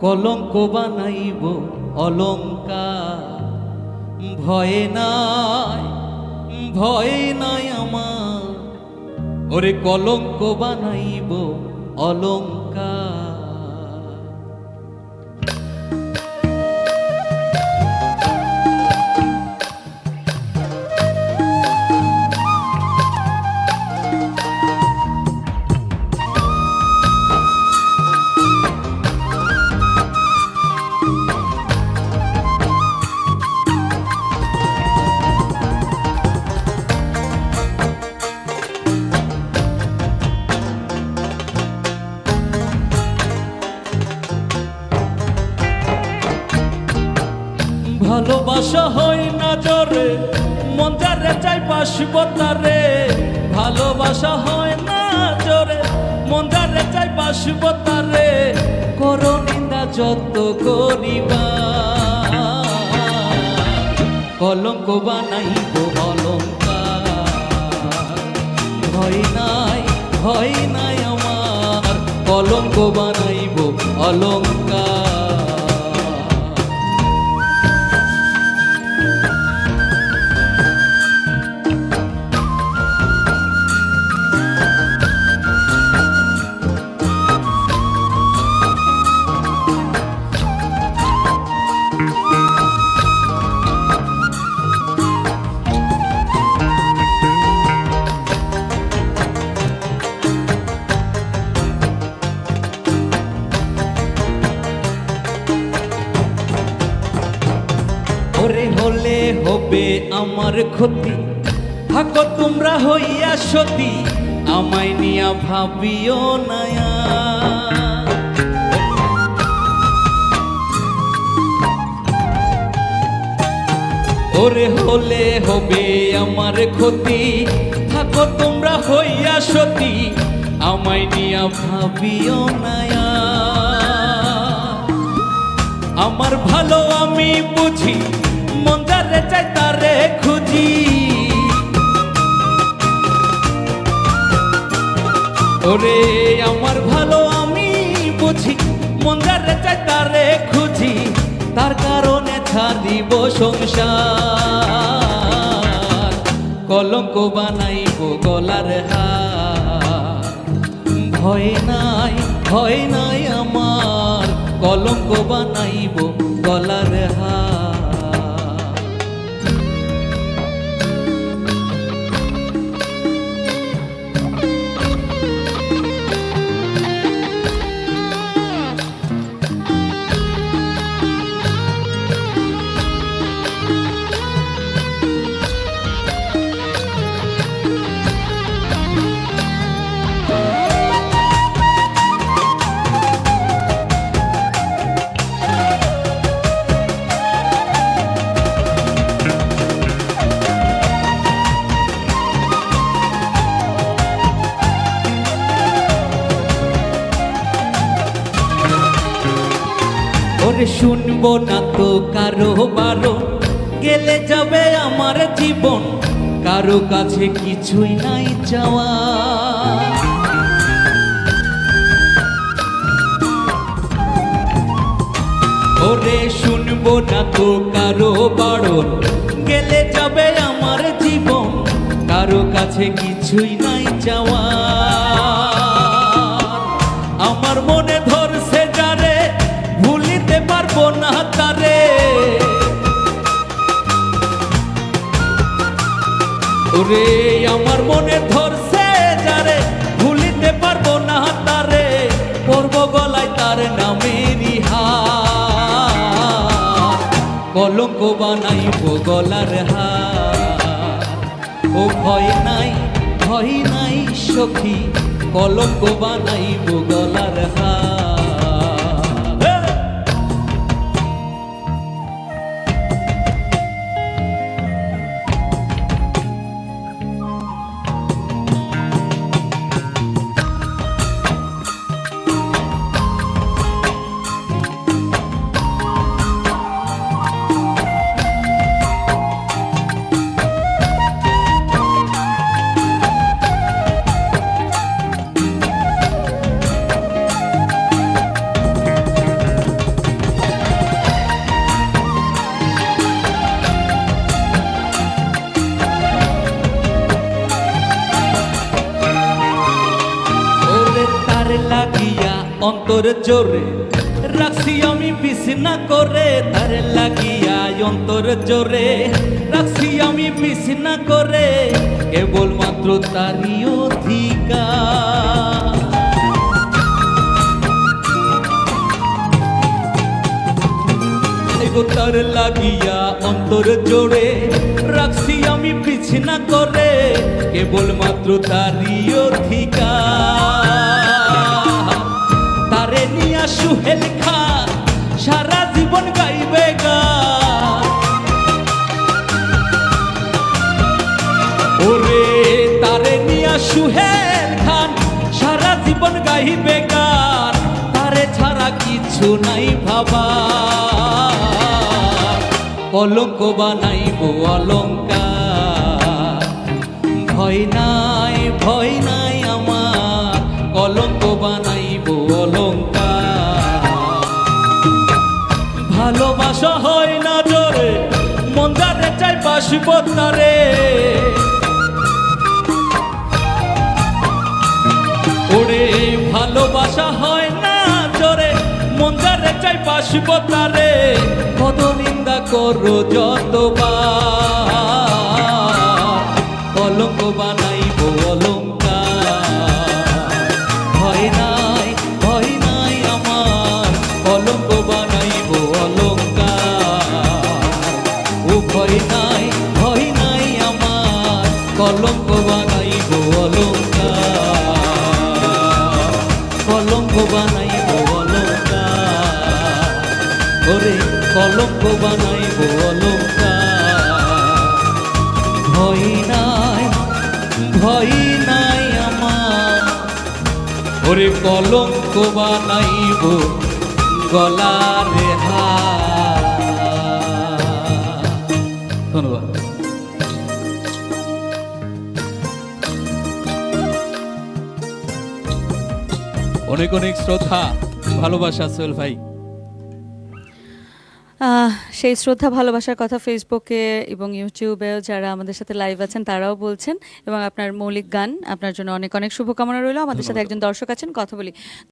কলঙ্ক বানাইব অলঙ্কার। ভয়ে নাই ভয়ে নাই আমার। ওরে কলঙ্ক বানাইব অলঙ্কার। ভালোবাসা হয় না জরে, মন যারে চাই পাশব তারে ভালোবাসা হয় না জরে, মন যারে চাই পাশব তারে করো নিন্দা যত করিবা। কলঙ্ক বানাইব অলঙ্কার। ভয় নাই ভয় নাই আমার, কলঙ্ক বানাইব অলঙ্কার। হবে আমার ক্ষতি। থাকো তোমরা হইয়া সতী, আমায় নিয়া ভাবিও নায়া ওরে হলে হবে আমার ক্ষতি। থাকো তোমরা হইয়া সতী, আমায় নিয়া ভাবিও নায়া আমার ভালো আমি বুঝি মন যারে তারে খুঁজি। ওরে আমার ভালো আমি বুঝি মন যারে চাই তারে খুঁজি, তার কারণে ছাড়িব সংসার। কলঙ্ক বানাইব গলার হার। ভয় নাই ভয় নাই আমার, কলঙ্ক বানাইব গলার হার। শুনব না তো কারও বারণ গেলে যাবে আমার জীবন, কারও কাছে কিছুই নাই চাওয়া। ওরে শুনব না তো কারও বারণ গেলে যাবে আমার জীবন, কারও কাছে কিছুই নাই চাওয়া। ওরে, আমার মনে ধরছে যারে, ভুলিতে পারব না তারে পড়ব গলায় তার হার কলঙ্ক বানাইব গলার হার। ও ভয় নাই ভয় নাই সখী, কলঙ্ক বানাইব গলার হার। অন্তর জোরে। রাখছি আমি বিছনা করে, তার লাগিয়া অন্তর জোরে। রাখছি আমি বিছনা করে, কেবলমাত্র তারই অধিকার। তার লাগিয়া অন্তর জোড়ে রাখছি আমি বিছনা করে, কেবলমাত্র তারই অধিকার। তারে সুহেল খা সারা জীবন গাইবে গান ওরে তারে নিয়া সুহেল খান, সারা জীবন গাইবে গান তারে ছাড়া কিছু নাই ভাবা। কলঙ্ক বানাইব অলঙ্কার। ভয় নাই ভয় নাই। ভালোবাসা হয় না জোরে, মন যারে চাই বাসব তারে ওরে, ভালোবাসা হয় না জোরে, মন যারে চাই বাসব তারে কত নিন্দা করো যতবার কলঙ্ক বানাইব অলঙ্কার। ভয় নাই ভয় নাই আমার কলঙ্ক ওরে কলঙ্ক বানাইব অলঙ্কার। ভয় নাই ভয় নাই আমার। ওরে কলঙ্ক বানাইব গলার ধন্যবাদ। অনেক অনেক শ্রদ্ধা, ভালোবাসা সোহেল ভাই। সেই শ্রদ্ধা ভালোবাসার কথা ফেসবুকে এবং ইউটিউবেও যারা আমাদের সাথে লাইভ আছেন তারাও বলছেন এবং আপনার মৌলিক গান আপনার জন্য অনেক অনেক শুভকামনা রইল। আমাদের সাথে একজন দর্শক আছেন কথা বলি।